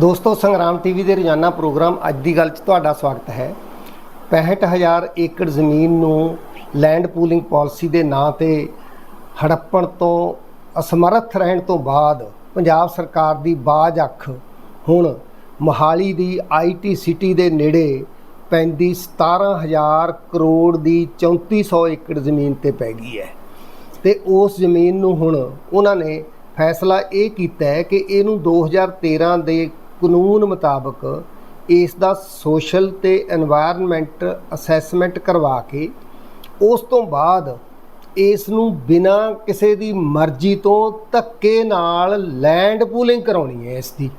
ਦੋਸਤੋ, ਸੰਗਰਾਮ ਟੀਵੀ ਦੇ ਰੋਜ਼ਾਨਾ ਪ੍ਰੋਗਰਾਮ ਅੱਜ ਦੀ ਗੱਲ 'ਚ ਤੁਹਾਡਾ ਸਵਾਗਤ ਹੈ। 65000 ਏਕੜ ਜ਼ਮੀਨ ਨੂੰ ਲੈਂਡ ਪੂਲਿੰਗ ਪਾਲਿਸੀ ਦੇ ਨਾਂ ਤੇ ਹੜੱਪਣ ਤੋਂ, ਅਸਮਰੱਥ ਰਹਿਣ ਤੋਂ ਬਾਅਦ ਪੰਜਾਬ ਸਰਕਾਰ ਦੀ ਬਾਜ ਅੱਖ ਹੁਣ ਮੋਹਾਲੀ ਦੀ ਆਈਟੀ ਸਿਟੀ ਦੇ ਨੇੜੇ ਪੈਂਦੀ 17000 ਕਰੋੜ ਦੀ 3400 ਏਕੜ ਜ਼ਮੀਨ ਤੇ ਪੈ ਗਈ ਹੈ। ਤੇ ਉਸ ਜ਼ਮੀਨ ਨੂੰ ਹੁਣ ਉਹਨਾਂ ਨੇ ਫੈਸਲਾ ਇਹ ਕੀਤਾ ਹੈ ਕਿ ਇਹਨੂੰ 2013 ਦੇ ਕਾਨੂੰਨ ਮੁਤਾਬਕ ਇਸ ਦਾ ਸੋਸ਼ਲ ਤੇ এনवायरमेंट ਅਸੈਸਮੈਂਟ ਕਰਵਾ ਕੇ ਉਸ ਤੋਂ ਬਾਅਦ ਇਸ ਨੂੰ ਬਿਨਾਂ ਕਿਸੇ ਦੀ ਮਰਜ਼ੀ ਤੋਂ ਧੱਕੇ ਨਾਲ ਲੈਂਡ ਪੂਲਿੰਗ ਕਰਾਉਣੀ ਹੈ ਇਸ ਦੀ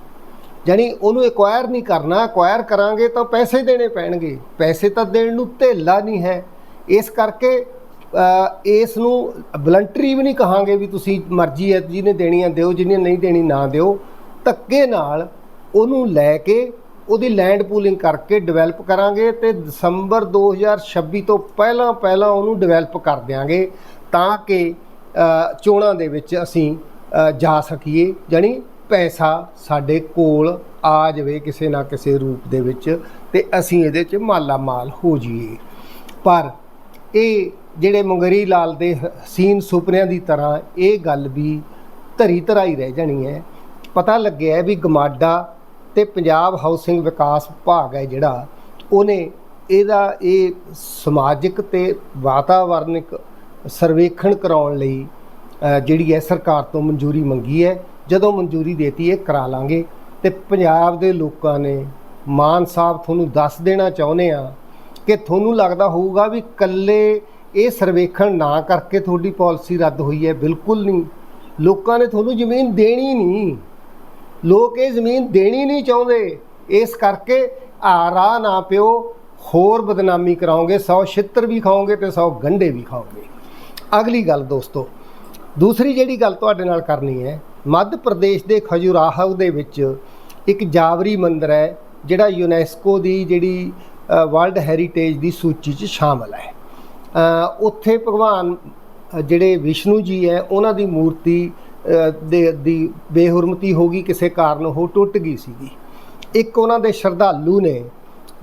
ਯਾਨੀ ਉਹਨੂੰ ਐਕਵਾਇਰ ਨਹੀਂ ਕਰਨਾ ਐਕਵਾਇਰ ਕਰਾਂਗੇ ਤਾਂ ਪੈਸੇ ਦੇਣੇ ਪੈਣਗੇ। ਪੈਸੇ ਤਾਂ ਦੇਣ ਨੂੰ ਧੇਲਾ ਨਹੀਂ ਹੈ। ਇਸ ਕਰਕੇ ਇਸ ਨੂੰ ਵਲੰਟਰੀ ਵੀ ਨਹੀਂ ਕਹਾਂਗੇ ਵੀ ਤੁਸੀਂ ਮਰਜ਼ੀ ਹੈ, ਜਿਹਨੇ ਦੇਣੀਆਂ ਦਿਓ, ਜਿਹਨੇ ਨਹੀਂ ਦੇਣੀ ਨਾ ਦਿਓ। ਧੱਕੇ ਨਾਲ ਉਹਨੂੰ ਲੈ ਕੇ ਉਹਦੀ ਲੈਂਡ ਪੂਲਿੰਗ ਕਰਕੇ ਡਿਵੈਲਪ ਕਰਾਂਗੇ ਤੇ ਦਸੰਬਰ 2026 ਤੋਂ ਪਹਿਲਾਂ ਪਹਿਲਾਂ ਉਹਨੂੰ ਡਿਵੈਲਪ ਕਰ ਦਿਆਂਗੇ ਤਾਂ ਕਿ ਚੋਣਾਂ ਦੇ ਵਿੱਚ ਅਸੀਂ ਜਾ ਸਕੀਏ, ਜਾਣੀ ਪੈਸਾ ਸਾਡੇ ਕੋਲ ਆ ਜਾਵੇ ਕਿਸੇ ਨਾ ਕਿਸੇ ਰੂਪ ਦੇ ਵਿੱਚ ਤੇ ਅਸੀਂ ਇਹਦੇ 'ਚ ਮਾਲਾ ਮਾਲ ਹੋ ਜਾਈਏ। ਪਰ ਇਹ ਜਿਹੜੇ ਮੁੰਗਰੀ ਲਾਲ ਦੇ ਹਸੀਨ ਸੁਪਨਿਆਂ ਦੀ ਤਰ੍ਹਾਂ ਇਹ ਗੱਲ ਵੀ ਧਰੀ ਧਰਾਈ ਰਹਿ ਜਾਣੀ ਹੈ। ਪਤਾ ਲੱਗਿਆ ਵੀ ਗਮਾਡਾ ਤੇ ਪੰਜਾਬ ਹਾਊਸਿੰਗ ਵਿਕਾਸ ਵਿਭਾਗ ਹੈ ਜਿਹੜਾ, ਉਹਨੇ ਇਹਦਾ ਇਹ ਸਮਾਜਿਕ ਤੇ ਵਾਤਾਵਰਨਿਕ ਸਰਵੇਖਣ ਕਰਾਉਣ ਲਈ ਜਿਹੜੀ ਹੈ ਸਰਕਾਰ ਤੋਂ ਮਨਜ਼ੂਰੀ ਮੰਗੀ ਹੈ। ਜਦੋਂ ਮਨਜ਼ੂਰੀ ਦੇਤੀ ਇਹ ਕਰਾ ਲਾਂਗੇ। ਤੇ ਪੰਜਾਬ ਦੇ ਲੋਕਾਂ ਨੇ ਮਾਨ ਸਾਹਿਬ ਤੁਹਾਨੂੰ ਦੱਸ ਦੇਣਾ ਚਾਹੁੰਦੇ ਆ ਕਿ ਤੁਹਾਨੂੰ ਲੱਗਦਾ ਹੋਊਗਾ ਵੀ ਕੱਲੇ ਇਹ ਸਰਵੇਖਣ ਨਾ ਕਰਕੇ ਤੁਹਾਡੀ ਪਾਲਿਸੀ ਰੱਦ ਹੋਈ ਹੈ। ਬਿਲਕੁਲ ਨਹੀਂ। ਲੋਕਾਂ ਨੇ ਤੁਹਾਨੂੰ ਜ਼ਮੀਨ ਦੇਣੀ ਨਹੀਂ। ਲੋਕ ਇਹ ਜ਼ਮੀਨ ਦੇਣੀ ਨਹੀਂ ਚਾਹੁੰਦੇ। ਇਸ ਕਰਕੇ ਆ ਰਾਹ ਨਾ ਪਿਓ, ਹੋਰ ਬਦਨਾਮੀ ਕਰਾਉਂਗੇ 100 ਛਿੱਤਰ ਵੀ ਖਾਓਗੇ ਤੇ 100 ਗੰਢੇ ਵੀ ਖਾਓਗੇ। ਅਗਲੀ ਗੱਲ ਦੋਸਤੋ, ਦੂਸਰੀ ਜਿਹੜੀ ਗੱਲ ਤੁਹਾਡੇ ਨਾਲ ਕਰਨੀ ਹੈ, ਮੱਧ ਪ੍ਰਦੇਸ਼ ਦੇ ਖਜੁਰਾਹੋ ਦੇ ਵਿੱਚ ਇੱਕ ਜਾਵਰੀ ਮੰਦਿਰ ਹੈ, ਜਿਹੜਾ ਯੂਨੈਸਕੋ ਦੀ ਜਿਹੜੀ ਵਰਲਡ ਹੈਰੀਟੇਜ ਦੀ ਸੂਚੀ 'ਚ ਸ਼ਾਮਲ ਹੈ। ਉੱਥੇ ਭਗਵਾਨ ਜਿਹੜੇ ਵਿਸ਼ਨੂੰ ਜੀ ਹੈ, ਉਹਨਾਂ ਦੀ ਮੂਰਤੀ ਦੇ, ਦੀ ਬੇਹੁਰਮਤੀ ਹੋ ਗਈ, ਕਿਸੇ ਕਾਰਨ ਉਹ ਟੁੱਟ ਗਈ ਸੀਗੀ। ਇੱਕ ਉਹਨਾਂ ਦੇ ਸ਼ਰਧਾਲੂ ਨੇ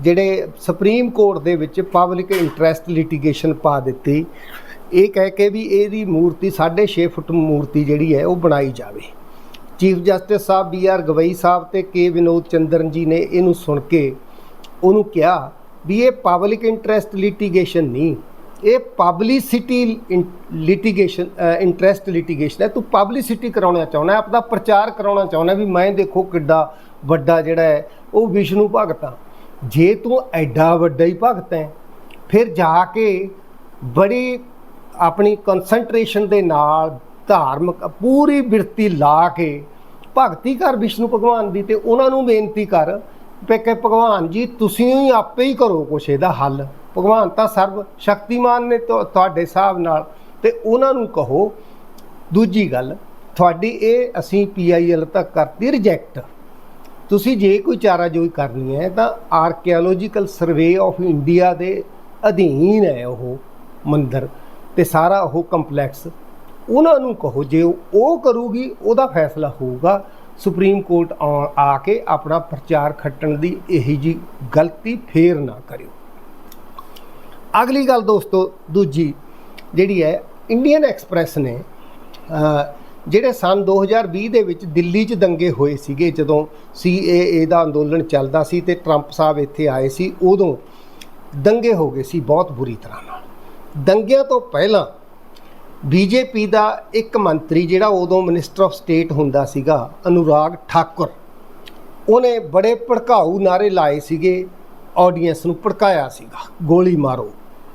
ਜਿਹੜੇ ਸੁਪਰੀਮ ਕੋਰਟ ਦੇ ਵਿੱਚ ਪਬਲਿਕ ਇੰਟਰਸਟ ਲਿਟੀਗੇਸ਼ਨ ਪਾ ਦਿੱਤੀ, ਇਹ ਕਹਿ ਕੇ ਵੀ ਇਹਦੀ ਮੂਰਤੀ 6.5 ਫੁੱਟ ਮੂਰਤੀ ਜਿਹੜੀ ਹੈ, ਉਹ ਬਣਾਈ ਜਾਵੇ। ਚੀਫ ਜਸਟਿਸ ਸਾਹਿਬ ਬੀ ਆਰ ਗਵਈ ਸਾਹਿਬ ਤੇ ਕੇ ਵਿਨੋਦ ਚੰਦਰਨ ਜੀ ਨੇ ਇਹਨੂੰ ਸੁਣ ਕੇ ਉਹਨੂੰ ਕਿਹਾ ਵੀ ਇਹ ਪਬਲਿਕ ਇੰਟਰਸਟ ਲਿਟੀਗੇਸ਼ਨ ਨਹੀਂ ਇਹ ਪਬਲਿਸਿਟੀ ਲਿਟੀਗੇਸ਼ਨ ਇੰਟਰਸਟ ਲਿਟੀਗੇਸ਼ਨ ਹੈ। ਤੂੰ ਪਬਲਿਸਿਟੀ ਕਰਾਉਣਾ ਚਾਹੁੰਦਾ ਆਪਣਾ ਪ੍ਰਚਾਰ ਕਰਾਉਣਾ ਚਾਹੁੰਦਾ ਵੀ ਮੈਂ ਦੇਖੋ ਕਿੱਡਾ ਵੱਡਾ ਜਿਹੜਾ ਹੈ, ਉਹ ਵਿਸ਼ਨੂੰ ਭਗਤ ਆ ਜੇ ਤੂੰ ਐਡਾ ਵੱਡਾ ਹੀ ਭਗਤ ਹੈ, ਫਿਰ ਜਾ ਕੇ ਬੜੀ ਆਪਣੀ ਕਨਸੈਂਟਰੇਸ਼ਨ ਦੇ ਨਾਲ ਧਾਰਮਿਕ ਪੂਰੀ ਬਿਰਤੀ ਲਾ ਕੇ ਭਗਤੀ ਕਰ ਵਿਸ਼ਨੂੰ ਭਗਵਾਨ ਦੀ ਤੇ ਉਹਨਾਂ ਨੂੰ ਬੇਨਤੀ ਕਰ ਕਿ ਭਗਵਾਨ ਜੀ, ਤੁਸੀਂ ਹੀ ਆਪੇ ਹੀ ਕਰੋ ਕੁਛ ਇਹਦਾ ਹੱਲ। ਭਗਵਾਨ ਤਾਂ ਸਰਬ ਸ਼ਕਤੀਮਾਨ ਨੇ ਤੁਹਾਡੇ ਹਿਸਾਬ ਨਾਲ। ਤੇ ਉਹਨਾਂ ਨੂੰ ਕਹੋ, ਦੂਜੀ ਗੱਲ, ਤੁਹਾਡੀ ਇਹ ਅਸੀਂ ਪੀਆਈਐਲ ਤੱਕ ਕਰਤੀ ਰਿਜੈਕਟ ਤੁਸੀਂ ਜੇ ਕੋਈ ਚਾਰਾਜੋਈ ਕਰਨੀ ਹੈ, ਤਾਂ ਆਰਕੀਓਲੋਜੀਕਲ ਸਰਵੇ ਆਫ ਇੰਡੀਆ ਦੇ ਅਧੀਨ ਹੈ ਉਹ ਮੰਦਰ। ਤੇ ਸਾਰਾ ਉਹ ਕੰਪਲੈਕਸ ਉਹਨਾਂ ਨੂੰ ਕਹੋ, ਜੇ ਉਹ ਕਰੂਗੀ, ਉਹਦਾ ਫੈਸਲਾ ਹੋਊਗਾ। ਸੁਪਰੀਮ ਕੋਰਟ ਆ- ਆ ਕੇ ਆਪਣਾ ਪ੍ਰਚਾਰ ਖੱਟਣ ਦੀ ਇਹੀ ਜੀ ਗਲਤੀ ਫੇਰ ਨਾ ਕਰਿਓ। ਅਗਲੀ ਗੱਲ ਦੋਸਤੋ ਦੂਜੀ ਜਿਹੜੀ ਹੈ ਇੰਡੀਅਨ ਐਕਸਪ੍ਰੈਸ ਨੇ ਅ, ਜਿਹੜੇ ਸਨ 2020 ਦੇ ਵਿੱਚ ਦਿੱਲੀ 'ਚ ਦੰਗੇ ਹੋਏ ਸੀਗੇ ਜਦੋਂ ਸੀਏਏ ਦਾ ਅੰਦੋਲਨ ਚੱਲਦਾ ਸੀ ਤੇ ਟਰੰਪ ਸਾਹਿਬ ਇੱਥੇ ਆਏ ਸੀ ਉਦੋਂ ਦੰਗੇ ਹੋ ਗਏ ਸੀ ਬਹੁਤ ਬੁਰੀ ਤਰ੍ਹਾਂ ਨਾਲ। ਦੰਗਿਆਂ ਤੋਂ ਪਹਿਲਾਂ ਬੀਜੇਪੀ ਦਾ ਇੱਕ ਮੰਤਰੀ ਜਿਹੜਾ ਉਦੋਂ ਮਿਨਿਸਟਰ ਆਫ ਸਟੇਟ ਹੁੰਦਾ ਸੀਗਾ ਅਨੁਰਾਗ ਠਾਕੁਰ ਉਹਨੇ ਬੜੇ ਭੜਕਾਊ ਨਾਰੇ ਲਾਏ ਸੀਗੇ ਆਡੀਅנס ਨੂੰ ਭੜਕਾਇਆ ਸੀਗਾ, ਗੋਲੀ ਮਾਰੋ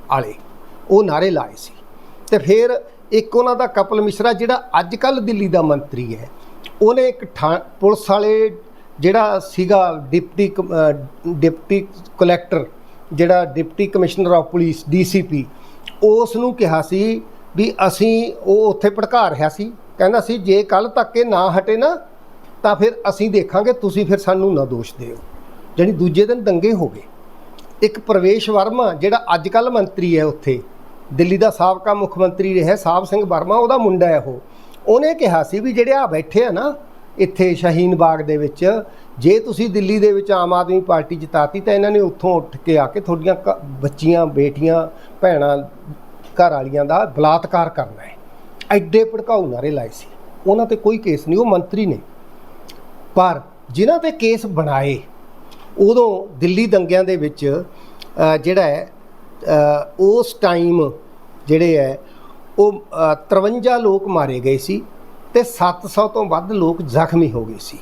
ਵਾਲੇ। ਉਹ ਨਾਰੇ ਲਾਏ ਸੀ। ਤੇ ਫਿਰ ਇੱਕ ਉਹਨਾਂ ਦਾ ਕਪਲ ਮਿਸ਼ਰਾ ਜਿਹੜਾ ਅੱਜ ਕੱਲ ਦਿੱਲੀ ਦਾ ਮੰਤਰੀ ਹੈ, ਉਹਨੇ ਇੱਕ ਠਾ- ਪੁਲਿਸ ਵਾਲੇ ਜਿਹੜਾ ਸੀਗਾ ਡਿਪਟੀ ਕਮ- ਡਿਪਟੀ ਕਲੈਕਟਰ, ਜਿਹੜਾ deputy commissioner of police, DCP, ਉਸ ਨੂੰ ਕਿਹਾ ਸੀ ਵੀ ਅਸੀਂ ਉਹ ਉੱਥੇ ਭੜਕਾ ਰਿਹਾ ਸੀ। ਕਹਿੰਦਾ ਸੀ, ਜੇ ਕੱਲ ਤੱਕ ਇਹ ਨਾ ਹਟੇ ਨਾ, ਤਾਂ ਫਿਰ ਅਸੀਂ ਦੇਖਾਂਗੇ, ਤੁਸੀਂ ਫਿਰ ਸਾਨੂੰ ਨਾ ਦੋਸ਼ ਦਿਓ। ਜਾਣੀ ਦੂਜੇ ਦਿਨ ਦੰਗੇ ਹੋ ਗਏ। ਇੱਕ ਪ੍ਰਵੇਸ਼ ਵਰਮਾ, ਜਿਹੜਾ ਅੱਜ ਕੱਲ ਮੰਤਰੀ ਹੈ ਉੱਥੇ। ਦਿੱਲੀ ਦਾ ਸਾਬਕਾ ਮੁੱਖ ਮੰਤਰੀ ਰਿਹਾ ਸਾਹਿਬ ਸਿੰਘ ਵਰਮਾ, ਉਹਦਾ ਮੁੰਡਾ ਹੈ ਉਹ। ਉਹਨੇ ਕਿਹਾ ਸੀ ਵੀ ਜਿਹੜੇ ਆ ਬੈਠੇ ਆ ਨਾ, ਇੱਥੇ ਸ਼ਾਹੀਨ ਬਾਗ ਦੇ ਵਿੱਚ, ਜੇ ਤੁਸੀਂ ਦਿੱਲੀ ਦੇ ਵਿੱਚ ਆਮ ਆਦਮੀ ਪਾਰਟੀ ਜਿਤਾਤੀ ਤਾਂ ਇਹਨਾਂ ਨੇ ਉੱਥੋਂ ਉੱਠ ਕੇ ਆ ਕੇ ਤੁਹਾਡੀਆਂ ਘ- ਬੱਚੀਆਂ, ਬੇਟੀਆਂ, ਭੈਣਾਂ ਘਰ ਵਾਲੀਆਂ ਦਾ ਬਲਾਤਕਾਰ ਕਰਨਾ ਹੈ। ਐਡੇ ਭੜਕਾਊ ਨਾਰੇ ਲਾਏ ਸੀ। ਉਹਨਾਂ ਤੇ ਕੋਈ ਕੇਸ ਨਹੀਂ, ਉਹ ਮੰਤਰੀ ਨੇ। ਪਰ ਜਿਨ੍ਹਾਂ ਤੇ ਕੇਸ ਬਣਾਏ ਉਦੋਂ ਦਿੱਲੀ ਦੰਗਿਆਂ ਦੇ ਵਿੱਚ ਜਿਹੜਾ ਹੈ ਉਸ ਟਾਈਮ ਜਿਹੜੇ ਹੈ ਉਹ ਅ, 53 ਲੋਕ ਮਾਰੇ ਗਏ ਸੀ ਤੇ 700 ਤੋਂ ਵੱਧ ਲੋਕ ਜ਼ਖਮੀ ਹੋ ਗਏ ਸੀ।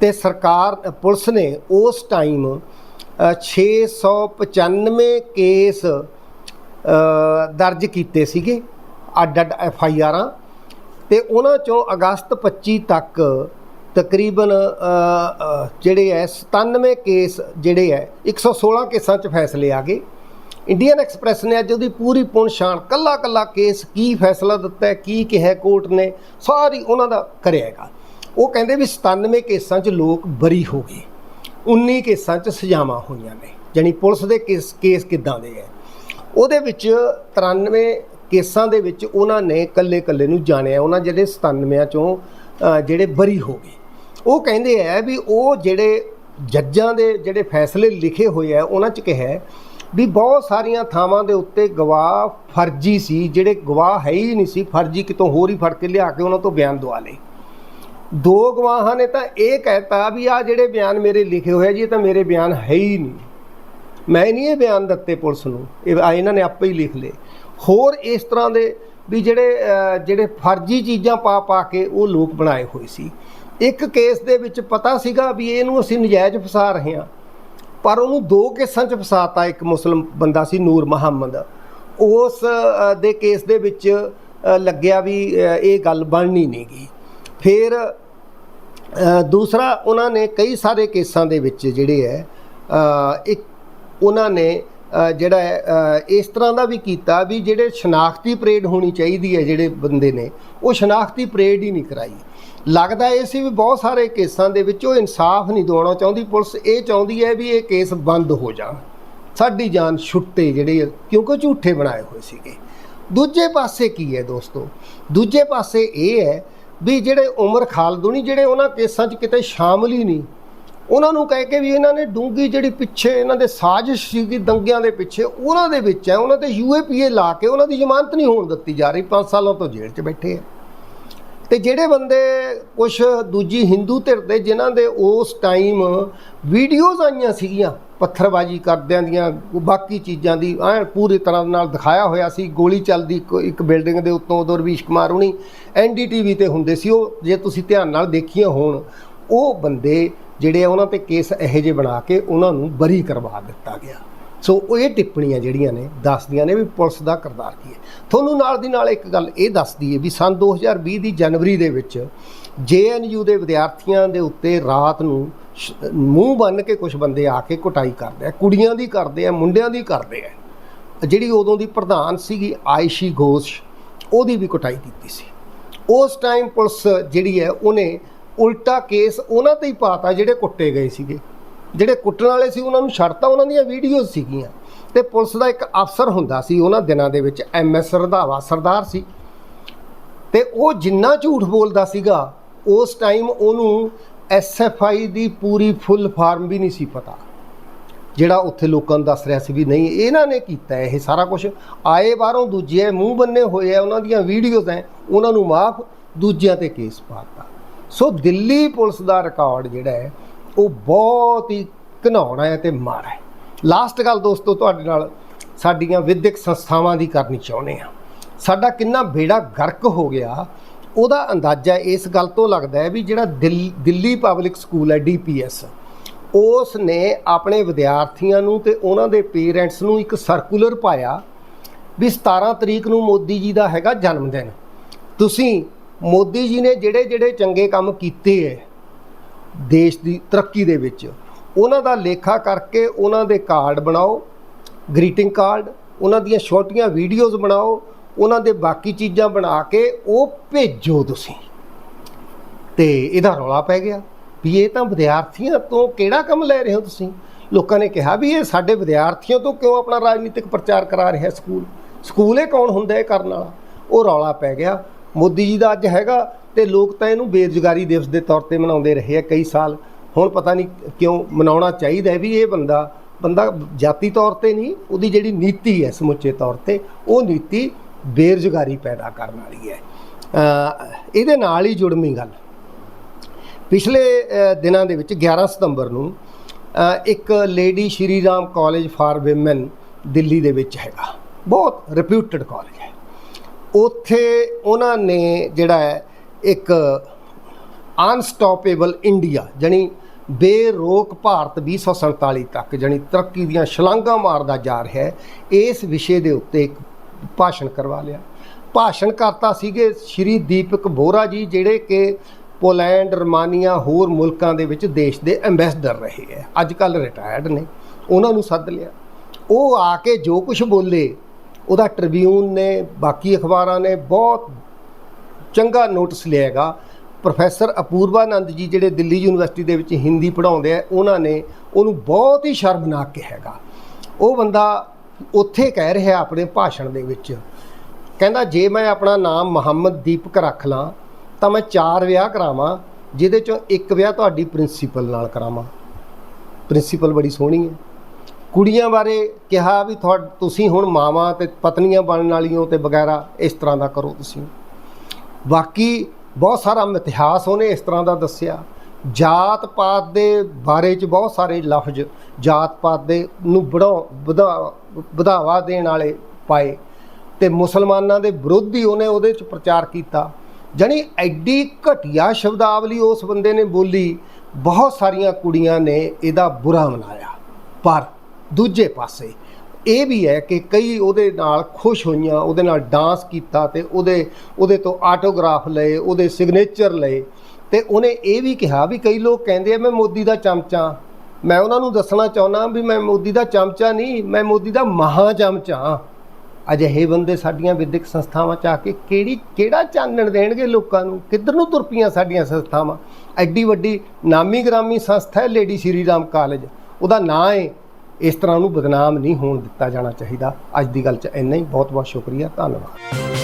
ਤੇ ਸਰਕਾਰ ਪੁਲਿਸ ਨੇ ਉਸ ਟਾਈਮ ਅ, 695 ਕੇਸ ਦਰਜ ਕੀਤੇ ਸੀਗੇ ਅੱਡ ਅੱਡ ਐਫ ਆਈ ਆਰਾਂ ਤੇ ਉਹਨਾਂ ਚੋਂ ਅਗਸਤ 25 ਤੱਕ ਤਕਰੀਬਨ ਜਿਹੜੇ ਐ 97 ਕੇਸ ਜਿਹੜੇ ਐ 116 ਕੇਸਾਂ 'ਚ ਫੈਸਲੇ ਆ ਗਏ। ਇੰਡੀਅਨ ਐਕਸਪ੍ਰੈਸ ਨੇ ਅੱਜ ਉਹਦੀ ਪੂਰੀ ਪੁਣਛਾਣ ਕੱਲਾ ਕੱਲਾ ਕੇਸ ਕੀ ਫੈਸਲਾ ਦਿੱਤਾ, ਕੀ ਕਿਹਾ ਕੋਰਟ ਨੇ, ਸਾਰੀ ਉਹਨਾਂ ਦਾ ਕਰਿਆ ਹੈਗਾ। ਉਹ ਕਹਿੰਦੇ ਵੀ 97 ਕੇਸਾਂ 'ਚ ਲੋਕ ਬਰੀ ਹੋ ਗਏ। 19 ਕੇਸਾਂ 'ਚ ਸਜ਼ਾਵਾਂ ਹੋਈਆਂ ਨੇ, ਜਾਣੀ ਪੁਲਿਸ ਦੇ ਕੇਸ ਕੇਸ ਕਿੱਦਾਂ ਦੇ ਹੈ ਉਹਦੇ ਵਿੱਚ 93 ਕੇਸਾਂ ਦੇ ਵਿੱਚ ਉਹਨਾਂ ਨੇ ਕੱਲੇ ਕੱਲੇ ਨੂੰ ਜਾਣਿਆ, ਉਹਨਾਂ ਜਿਹੜੇ 97 ਚੋਂ ਜਿਹੜੇ ਬਰੀ ਹੋ ਗਏ। ਉਹ ਕਹਿੰਦੇ ਆ ਵੀ ਉਹ ਜਿਹੜੇ ਜੱਜਾਂ ਦੇ ਜਿਹੜੇ ਫੈਸਲੇ ਲਿਖੇ ਹੋਏ ਆ, ਉਹਨਾਂ 'ਚ ਕਿਹਾ ਵੀ ਬਹੁਤ ਸਾਰੀਆਂ ਥਾਵਾਂ ਦੇ ਉੱਤੇ ਗਵਾਹ ਫਰਜ਼ੀ ਸੀ, ਜਿਹੜੇ ਗਵਾਹ ਹੈ ਹੀ ਨਹੀਂ ਸੀ, ਫਰਜ਼ੀ ਕਿਤੋਂ ਹੋਰ ਹੀ ਫੜ ਕੇ ਲਿਆ ਕੇ ਉਹਨਾਂ ਤੋਂ ਬਿਆਨ ਦਵਾ ਲਏ। ਦੋ ਗਵਾਹਾਂ ਨੇ ਤਾਂ ਇਹ ਕਹਿਤਾ ਵੀ ਆ ਜਿਹੜੇ ਬਿਆਨ ਮੇਰੇ ਲਿਖੇ ਹੋਏ ਆ ਜੀ, ਇਹ ਤਾਂ ਮੇਰੇ ਬਿਆਨ ਹੈ ਹੀ ਨਹੀਂ। ਮੈਂ ਨਹੀਂ ਇਹ ਬਿਆਨ ਦਿੱਤੇ ਪੁਲਿਸ ਨੂੰ, ਇਹ ਇਹਨਾਂ ਨੇ ਆਪੇ ਹੀ ਲਿਖ ਲਏ। ਹੋਰ ਇਸ ਤਰ੍ਹਾਂ ਦੇ ਵੀ ਜਿਹੜੇ ਜਿਹੜੇ ਫਰਜ਼ੀ ਚੀਜ਼ਾਂ ਪਾ ਪਾ ਕੇ ਉਹ ਲੋਕ ਬਣਾਏ ਹੋਏ ਸੀ। ਇੱਕ ਕੇਸ ਦੇ ਵਿੱਚ ਪਤਾ ਸੀਗਾ ਵੀ ਇਹਨੂੰ ਅਸੀਂ ਨਜਾਇਜ਼ ਫਸਾ ਰਹੇ ਹਾਂ। ਪਰ ਉਹਨੂੰ ਦੋ ਕੇਸਾਂ 'ਚ ਫਸਾਤਾ ਇੱਕ ਮੁਸਲਮ ਬੰਦਾ ਸੀ, ਨੂਰ ਮੁਹੰਮਦ। ਉਸ ਦੇ ਕੇਸ ਦੇ ਵਿੱਚ ਲੱਗਿਆ ਵੀ ਇਹ ਗੱਲ ਬਣਨੀ ਨਹੀਂ ਗੀ ਫਿਰ ਦੂਸਰਾ ਉਹਨਾਂ ਨੇ ਕਈ ਸਾਰੇ ਕੇਸਾਂ ਦੇ ਵਿੱਚ ਜਿਹੜੇ ਹੈ ਇੱਕ ਉਹਨਾਂ ਨੇ ਜਿਹੜਾ ਇਸ ਤਰ੍ਹਾਂ ਦਾ ਵੀ ਕੀਤਾ ਵੀ ਜਿਹੜੇ ਸ਼ਨਾਖਤੀ ਪਰੇਡ ਹੋਣੀ ਚਾਹੀਦੀ ਹੈ ਜਿਹੜੇ ਬੰਦੇ ਨੇ, ਉਹ ਸ਼ਨਾਖਤੀ ਪਰੇਡ ਹੀ ਨਹੀਂ ਕਰਾਈ। ਲੱਗਦਾ ਇਹ ਸੀ ਵੀ ਬਹੁਤ ਸਾਰੇ ਕੇਸਾਂ ਦੇ ਵਿੱਚ ਉਹ ਇਨਸਾਫ ਨਹੀਂ ਦਿਵਾਉਣਾ ਚਾਹੁੰਦੀ। ਪੁਲਿਸ ਇਹ ਚਾਹੁੰਦੀ ਹੈ ਵੀ ਇਹ ਕੇਸ ਬੰਦ ਹੋ ਜਾਣ। ਸਾਡੀ ਜਾਨ ਛੁੱਟੇ ਜਿਹੜੇ ਕਿਉਂਕਿ ਝੂਠੇ ਬਣਾਏ ਹੋਏ ਸੀਗੇ। ਦੂਜੇ ਪਾਸੇ ਕੀ ਹੈ ਦੋਸਤੋ? ਦੂਜੇ ਪਾਸੇ ਇਹ ਹੈ ਵੀ ਜਿਹੜੇ ਉਮਰ ਖਾਲਦੂਣੀ ਜਿਹੜੇ ਉਹਨਾਂ ਕੇਸਾਂ 'ਚ ਕਿਤੇ ਸ਼ਾਮਲ ਹੀ ਨਹੀਂ, ਉਹਨਾਂ ਨੂੰ ਕਹਿ ਕੇ ਵੀ ਇਹਨਾਂ ਨੇ ਡੂੰਗੀ ਜਿਹੜੀ ਪਿੱਛੇ ਇਹਨਾਂ ਦੇ ਸਾਜ਼ਿਸ਼ ਸੀਗੀ ਦੰਗਿਆਂ ਦੇ ਪਿੱਛੇ, ਉਹਨਾਂ ਦੇ ਵਿੱਚ ਹੈ, ਉਹਨਾਂ ਤੇ ਯੂਏਪੀਏ ਲਾ ਕੇ ਉਹਨਾਂ ਦੀ ਜ਼ਮਾਨਤ ਨਹੀਂ ਹੋਣ ਦਿੱਤੀ ਜਾ ਰਹੀ 5 ਸਾਲਾਂ ਤੋਂ ਜੇਲ੍ਹ 'ਚ ਬੈਠੇ ਆ। ਤੇ ਜਿਹੜੇ ਬੰਦੇ ਕੁਝ ਦੂਜੀ ਹਿੰਦੂ ਧਿਰ ਦੇ, ਜਿਨ੍ਹਾਂ ਦੇ ਉਸ ਟਾਈਮ ਵੀਡੀਓਜ਼ ਆਈਆਂ ਸੀਗੀਆਂ, ਪੱਥਰਬਾਜੀ ਕਰਦਿਆਂ ਦੀਆਂ, ਬਾਕੀ ਚੀਜ਼ਾਂ ਦੀ, ਐਨ ਪੂਰੀ ਤਰ੍ਹਾਂ ਨਾਲ ਦਿਖਾਇਆ ਹੋਇਆ ਸੀ, ਗੋਲੀ ਚੱਲਦੀ ਇੱਕ- ਇੱਕ ਬਿਲਡਿੰਗ ਦੇ ਉੱਤੋਂ ਉਦੋਂ ਰਵੀਸ਼ ਕੁਮਾਰ ਹੁਣੀ ਐਨਡੀਟੀਵੀ ਤੇ ਹੁੰਦੇ ਸੀ, ਉਹ ਜੇ ਤੁਸੀਂ ਧਿਆਨ ਨਾਲ ਦੇਖੀਆਂ ਹੋਣ, ਉਹ ਬੰਦੇ ਜਿਹੜੇ ਉਹਨਾਂ ਤੇ ਕੇਸ ਇਹੋ ਜਿਹੇ ਬਣਾ ਕੇ ਉਹਨਾਂ ਨੂੰ ਬਰੀ ਕਰਵਾ ਦਿੱਤਾ ਗਿਆ। ਸੋ ਇਹ ਟਿੱਪਣੀਆਂ ਜਿਹੜੀਆਂ ਨੇ, ਦੱਸਦੀਆਂ ਨੇ ਵੀ ਪੁਲਿਸ ਦਾ ਕਿਰਦਾਰ ਕੀ ਹੈ। ਤੁਹਾਨੂੰ ਨਾਲ ਦੀ ਨਾਲ ਇੱਕ ਗੱਲ ਇਹ ਦੱਸਦੀ ਹੈ ਵੀ ਸਨ 2020 ਦੀ ਜਨਵਰੀ ਦੇ ਵਿੱਚ ਜੇਐਨਯੂ ਦੇ ਵਿਦਿਆਰਥੀਆਂ ਦੇ ਉੱਤੇ ਰਾਤ ਨੂੰ ਸ਼- ਮੂੰਹ ਬੰਨ ਕੇ ਕੁਝ ਬੰਦੇ ਆ ਕੇ ਕੁਟਾਈ ਕਰਦੇ ਆ, ਕੁੜੀਆਂ ਦੀ ਕਰਦੇ ਆ, ਮੁੰਡਿਆਂ ਦੀ ਕਰਦੇ ਆ, ਜਿਹੜੀ ਉਦੋਂ ਦੀ ਪ੍ਰਧਾਨ ਸੀਗੀ ਆਇਸ਼ੀ ਘੋਸ਼, ਉਹਦੀ ਵੀ ਕੁਟਾਈ ਕੀਤੀ ਸੀ। ਉਸ ਟਾਈਮ ਪੁਲਿਸ ਜਿਹੜੀ ਹੈ, ਉਹਨੇ ਉਲਟਾ ਕੇਸ ਉਹਨਾਂ ਤੇ ਹੀ ਪਾਤਾ ਜਿਹੜੇ ਕੁੱਟੇ ਗਏ ਸੀਗੇ। ਜਿਹੜੇ ਕੁੱਟਣ ਵਾਲੇ ਸੀ, ਉਹਨਾਂ ਨੂੰ ਛੱਡਤਾ ਉਹਨਾਂ ਦੀਆਂ ਵੀਡੀਓਜ਼ ਸੀਗੀਆਂ। ਤੇ ਪੁਲਿਸ ਦਾ ਇੱਕ ਅਫਸਰ ਹੁੰਦਾ ਸੀ, ਉਹਨਾਂ ਦਿਨਾਂ ਦੇ ਵਿੱਚ ਐਮਐਸ ਰਧਾਵਾ ਸਰਦਾਰ ਸੀ। ਤੇ ਉਹ ਜਿੰਨਾ ਝੂਠ ਬੋਲਦਾ ਸੀਗਾ, ਉਸ ਟਾਈਮ ਉਹਨੂੰ ਐਸਐਫਆਈ ਦੀ ਪੂਰੀ ਫੁੱਲ ਫਾਰਮ ਵੀ ਨਹੀਂ ਸੀ ਪਤਾ, ਜਿਹੜਾ ਉੱਥੇ ਲੋਕਾਂ ਨੂੰ ਦੱਸ ਰਿਹਾ ਸੀ ਵੀ ਨਹੀਂ, ਇਹਨਾਂ ਨੇ ਕੀਤਾ ਇਹ ਸਾਰਾ ਕੁਝ ਆਏ ਬਾਹਰੋਂ ਦੂਜੇ ਮੂੰਹ ਬੰਨੇ ਹੋਏ ਆ, ਉਹਨਾਂ ਦੀਆਂ ਵੀਡੀਓਜ਼ ਐ, ਉਹਨਾਂ ਨੂੰ ਮਾਫ, ਦੂਜਿਆਂ ਤੇ ਕੇਸ ਪਾਤਾ ਸੋ ਦਿੱਲੀ ਪੁਲਿਸ ਦਾ ਰਿਕਾਰਡ ਜਿਹੜਾ ਹੈ ਉਹ ਬਹੁਤ ਹੀ ਘਿਨਾਉਣਾ ਹੈ ਤੇ ਮਾੜਾ ਹੈ। ਲਾਸਟ ਗੱਲ ਦੋਸਤੋ, ਤੁਹਾਡੇ ਨਾਲ ਸਾਡੀਆਂ ਵਿਦਿਅਕ ਸੰਸਥਾਵਾਂ ਦੀ ਕਰਨੀ ਚਾਹੁੰਦੇ ਆ ਸਾਡਾ ਕਿੰਨਾ ਬੇੜਾ ਗਰਕ ਹੋ ਗਿਆ, ਉਹਦਾ ਅੰਦਾਜ਼ਾ ਇਸ ਗੱਲ ਤੋਂ ਲੱਗਦਾ ਹੈ ਵੀ ਜਿਹੜਾ ਦਿੱਲ- ਦਿੱਲੀ ਪਬਲਿਕ ਸਕੂਲ ਹੈ ਡੀਪੀਐਸ ਉਸ ਨੇ ਆਪਣੇ ਵਿਦਿਆਰਥੀਆਂ ਨੂੰ ਤੇ ਉਹਨਾਂ ਦੇ ਪੇਰੈਂਟਸ ਨੂੰ ਇੱਕ ਸਰਕੂਲਰ ਪਾਇਆ ਵੀ 17 ਤਰੀਕ ਨੂੰ ਮੋਦੀ ਜੀ ਦਾ ਹੈਗਾ ਜਨਮ ਦਿਨ ਤੁਸੀਂ ਮੋਦੀ ਜੀ ਨੇ ਜਿਹੜੇ ਜਿਹੜੇ ਚੰਗੇ ਕੰਮ ਕੀਤੇ ਹੈ ਦੇਸ਼ ਦੀ ਤਰੱਕੀ ਦੇ ਵਿੱਚ। ਉਹਨਾਂ ਦਾ ਲੇਖਾ ਕਰਕੇ ਉਹਨਾਂ ਦੇ ਕਾਰਡ ਬਣਾਓ ਗ੍ਰੀਟਿੰਗ ਕਾਰਡ ਉਹਨਾਂ ਦੀਆਂ ਛੋਟੀਆਂ ਵੀਡੀਓਜ਼ ਬਣਾਓ, ਉਹਨਾਂ ਦੇ ਬਾਕੀ ਚੀਜ਼ਾਂ ਬਣਾ ਕੇ ਉਹ ਭੇਜੋ ਤੁਸੀਂ। ਤੇ ਇਹਦਾ ਰੌਲਾ ਪੈ ਗਿਆ ਵੀ ਇਹ ਤਾਂ ਵਿਦਿਆਰਥੀਆਂ ਤੋਂ ਕਿਹੜਾ ਕੰਮ ਲੈ ਰਹੇ ਹੋ ਤੁਸੀਂ? ਲੋਕਾਂ ਨੇ ਕਿਹਾ ਵੀ ਇਹ ਸਾਡੇ ਵਿਦਿਆਰਥੀਆਂ ਤੋਂ ਕਿਉਂ ਆਪਣਾ ਰਾਜਨੀਤਿਕ ਪ੍ਰਚਾਰ ਕਰਾ ਰਿਹਾ ਸਕੂਲ? ਸਕੂਲ ਇਹ ਕੌਣ ਹੁੰਦਾ ਇਹ ਕਰਨ ਵਾਲਾ? ਉਹ ਰੌਲਾ ਪੈ ਗਿਆ। ਮੋਦੀ ਜੀ ਦਾ ਅੱਜ ਹੈਗਾ ਤੇ ਲੋਕ ਤਾਂ ਇਹਨੂੰ ਬੇਰੁਜ਼ਗਾਰੀ ਦਿਵਸ ਦੇ ਤੌਰ ਤੇ ਮਨਾਉਂਦੇ ਰਹੇ ਆ ਕਈ ਸਾਲ। ਹੁਣ ਪਤਾ ਨਹੀਂ ਕਿਉਂ ਮਨਾਉਣਾ ਚਾਹੀਦਾ ਵੀ ਇਹ ਬੰਦਾ ਬੰਦਾ ਜਾਤੀ ਤੌਰ ਤੇ ਨਹੀਂ, ਉਹਦੀ ਜਿਹੜੀ ਨੀਤੀ ਹੈ ਸਮੁੱਚੇ ਤੌਰ ਤੇ, ਉਹ ਨੀਤੀ ਬੇਰੁਜ਼ਗਾਰੀ ਪੈਦਾ ਕਰਨ ਵਾਲੀ ਹੈ। ਇਹਦੇ ਨਾਲ ਹੀ ਜੁੜਵੀਂ ਗੱਲ। ਪਿਛਲੇ ਦਿਨਾਂ ਦੇ ਵਿੱਚ 11 ਸਤੰਬਰ ਨੂੰ ਇੱਕ Lady Shri Ram college for women Delhi ਦੇ ਵਿੱਚ ਹੈਗਾ। ਬਹੁਤ ਰਿਪਿਊਟਡ ਕਾਲਜ ਹੈ। ਉੱਥੇ ਉਹਨਾਂ ਨੇ ਜਿਹੜਾ ਹੈ ਇੱਕ ਅਨਸਟਾਪੇਬਲ ਇੰਡੀਆ ਜਾਣੀ ਬੇਰੋਕ ਭਾਰਤ 2047 ਤੱਕ, ਜਾਣੀ ਤਰੱਕੀ ਦੀਆਂ ਛਲਾਂਗਾਂ ਮਾਰਦਾ ਜਾ ਰਿਹਾ ਹੈ, ਇਸ ਵਿਸ਼ੇ ਦੇ ਉੱਤੇ ਇੱਕ ਭਾਸ਼ਣ ਕਰਵਾ ਲਿਆ। ਭਾਸ਼ਣ ਕਰਤਾ ਸੀਗੇ ਸ਼੍ਰੀ ਦੀਪਕ ਬੋਰਾ ਜੀ, ਜਿਹੜੇ ਕਿ ਪੋਲੈਂਡ, ਰਮਾਨੀਆ, ਹੋਰ ਮੁਲਕਾਂ ਦੇ ਵਿੱਚ ਦੇਸ਼ ਦੇ ਐਮਬੈਸਡਰ ਰਹੇ ਹੈ। ਅੱਜ ਕੱਲ ਰਿਟਾਇਰਡ ਨੇ, ਉਹਨਾਂ ਨੂੰ ਸੱਦ ਲਿਆ। ਉਹ ਆ ਕੇ ਜੋ ਕੁਝ ਬੋਲੇ, ਉਹਦਾ ਟ੍ਰਿਬਿਊਨ ਨੇ, ਬਾਕੀ ਅਖਬਾਰਾਂ ਨੇ, ਬਹੁਤ ਚੰਗਾ ਨੋਟਿਸ ਲਿਆਗਾ ਪ੍ਰੋਫੈਸਰ ਅਪੂਰਵਾਨੰਦ ਜੀ ਜਿਹੜੇ ਦਿੱਲੀ ਯੂਨੀਵਰਸਿਟੀ ਦੇ ਵਿੱਚ ਹਿੰਦੀ ਪੜ੍ਹਾਉਂਦੇ ਆ, ਉਹਨਾਂ ਨੇ ਉਹਨੂੰ ਬਹੁਤ ਹੀ ਸ਼ਰਮਨਾਕ ਕਿਹਾਗਾ ਉਹ ਬੰਦਾ ਉੱਥੇ ਕਹਿ ਰਿਹਾ ਆਪਣੇ ਭਾਸ਼ਣ ਦੇ ਵਿੱਚ, ਕਹਿੰਦਾ, ਜੇ ਮੈਂ ਆਪਣਾ ਨਾਮ ਮੁਹੰਮਦ ਦੀਪਕ ਰੱਖ ਲਾਂ, ਤਾਂ ਮੈਂ ਚਾਰ ਵਿਆਹ ਕਰਾਵਾਂ, ਜਿਹਦੇ ਚੋਂ ਇੱਕ ਵਿਆਹ ਤੁਹਾਡੀ ਪ੍ਰਿੰਸੀਪਲ ਨਾਲ ਕਰਾਵਾਂ। ਪ੍ਰਿੰਸੀਪਲ ਬੜੀ ਸੋਹਣੀ ਹੈ। ਕੁੜੀਆਂ ਬਾਰੇ ਕਿਹਾ ਵੀ ਤੁਹਾ ਤੁਸੀਂ ਹੁਣ ਮਾਵਾਂ ਤੇ ਪਤਨੀਆਂ ਬਣਨ ਵਾਲੀਆਂ ਤੇ ਵਗੈਰਾ, ਇਸ ਤਰ੍ਹਾਂ ਦਾ ਕਰੋ ਤੁਸੀਂ। ਬਾਕੀ ਬਹੁਤ ਸਾਰਾ ਇਤਿਹਾਸ ਉਹਨੇ ਇਸ ਤਰ੍ਹਾਂ ਦਾ ਦੱਸਿਆ। ਜਾਤ ਪਾਤ ਦੇ ਬਾਰੇ ਚ ਬਹੁਤ ਸਾਰੇ ਲਫ਼ਜ਼ ਜਾਤ ਪਾਤ ਦੇ ਨੂੰ ਵਧਾਉ ਵਧਾ- ਵਧਾਵਾ ਦੇਣ ਵਾਲੇ ਪਾਏ ਤੇ ਮੁਸਲਮਾਨਾਂ ਦੇ ਵਿਰੁੱਧ ਹੀ ਉਹਨੇ ਉਹਦੇ ਚ ਪ੍ਰਚਾਰ ਕੀਤਾ। ਜਾਣੀ ਐਡੀ ਘਟੀਆ ਸ਼ਬਦਾਵਲੀ ਉਸ ਬੰਦੇ ਨੇ ਬੋਲੀ, ਬਹੁਤ ਸਾਰੀਆਂ ਕੁੜੀਆਂ ਨੇ ਇਹਦਾ ਬੁਰਾ ਮਨਾਇਆ। ਪਰ ਦੂਜੇ ਪਾਸੇ ਇਹ ਵੀ ਹੈ ਕਿ ਕਈ ਉਹਦੇ ਨਾਲ ਖੁਸ਼ ਹੋਈਆਂ, ਉਹਦੇ ਨਾਲ ਡਾਂਸ ਕੀਤਾ ਤੇ ਉਹਦੇ ਉਹਦੇ ਤੋਂ ਆਟੋਗ੍ਰਾਫ ਲਏ, ਉਹਦੇ ਸਿਗਨੇਚਰ ਲਏ। ਤੇ ਉਹਨੇ ਇਹ ਵੀ ਕਿਹਾ ਵੀ ਕਈ ਲੋਕ ਕਹਿੰਦੇ ਆ, ਮੈਂ ਮੋਦੀ ਦਾ ਚਮਚਾ। ਮੈਂ ਉਹਨਾਂ ਨੂੰ ਦੱਸਣਾ ਚਾਹੁੰਦਾ ਵੀ ਮੈਂ ਮੋਦੀ ਦਾ ਚਮਚਾ ਨਹੀਂ, ਮੈਂ ਮੋਦੀ ਦਾ ਮਹਾ ਚਮਚਾ। ਹਾਂ। ਅਜਿਹੇ ਬੰਦੇ ਸਾਡੀਆਂ ਵਿਦਿਅਕ ਸੰਸਥਾਵਾਂ ਚ ਆ ਕੇ ਕਿਹੜੀ, ਕਿਹੜਾ ਚਾਨਣ ਦੇਣਗੇ ਲੋਕਾਂ ਨੂੰ? ਕਿੱਧਰ ਨੂੰ ਤੁਰ ਪਈਆਂ ਸਾਡੀਆਂ ਸੰਸਥਾਵਾਂ? ਐਡੀ ਵੱਡੀ ਨਾਮੀ ਗ੍ਰਾਮੀ ਸੰਸਥਾ ਹੈ ਲੇਡੀ ਸ਼੍ਰੀ ਰਾਮ ਕਾਲਜ। ਉਹਦਾ ਨਾਂ ਹੈ ਇਸ ਤਰ੍ਹਾਂ ਨੂੰ ਬਦਨਾਮ ਨਹੀਂ ਹੋਣ ਦਿੱਤਾ ਜਾਣਾ ਚਾਹੀਦਾ। ਅੱਜ ਦੀ ਗੱਲ 'ਚ ਇੰਨਾ ਹੀ। ਬਹੁਤ ਬਹੁਤ ਸ਼ੁਕਰੀਆ। ਧੰਨਵਾਦ।